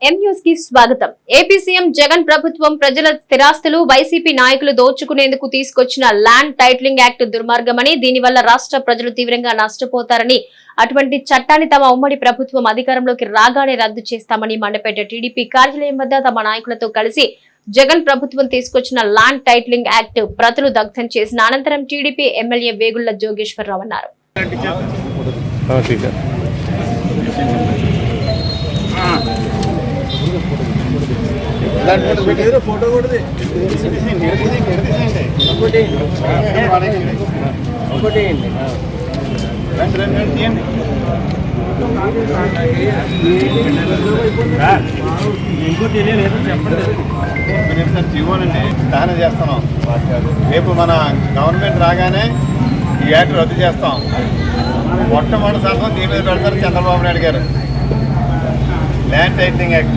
కి స్వాగతం. AP CM Jagan ప్రభుత్వం ప్రజల స్థిరాస్తులు వైసీపీ నాయకులు దోచుకునేందుకు తీసుకొచ్చిన ల్యాండ్ టైటిలింగ్ యాక్ట్ దుర్మార్గమని దీనివల్ల రాష్ట్ర ప్రజలు తీవ్రంగా నష్టపోతారని అటువంటి చట్టాన్ని తమ ఉమ్మడి ప్రభుత్వం అధికారంలోకి రాగానే రద్దు చేస్తామని మండపేట టీడీపీ కార్యాలయం వద్ద తమ నాయకులతో కలిసి జగన్ ప్రభుత్వం తీసుకొచ్చిన ల్యాండ్ టైటిలింగ్ యాక్ట్ ప్రతులు దగ్ధం చేసిన అనంతరం టీడీపీ ఎమ్మెల్యే వేగుళ్ళ జోగేశ్వరరావు అన్నారు. జీవోనండి దహన చేస్తున్నాం రేపు మన గవర్నమెంట్ రాగానే ఈ యాక్ట్ రద్దు చేస్తాం మొట్టమొదటి సంవత్సరం దీని మీద పెడతారు చంద్రబాబు నాయుడు గారు ల్యాండ్ టైటింగ్ యాక్ట్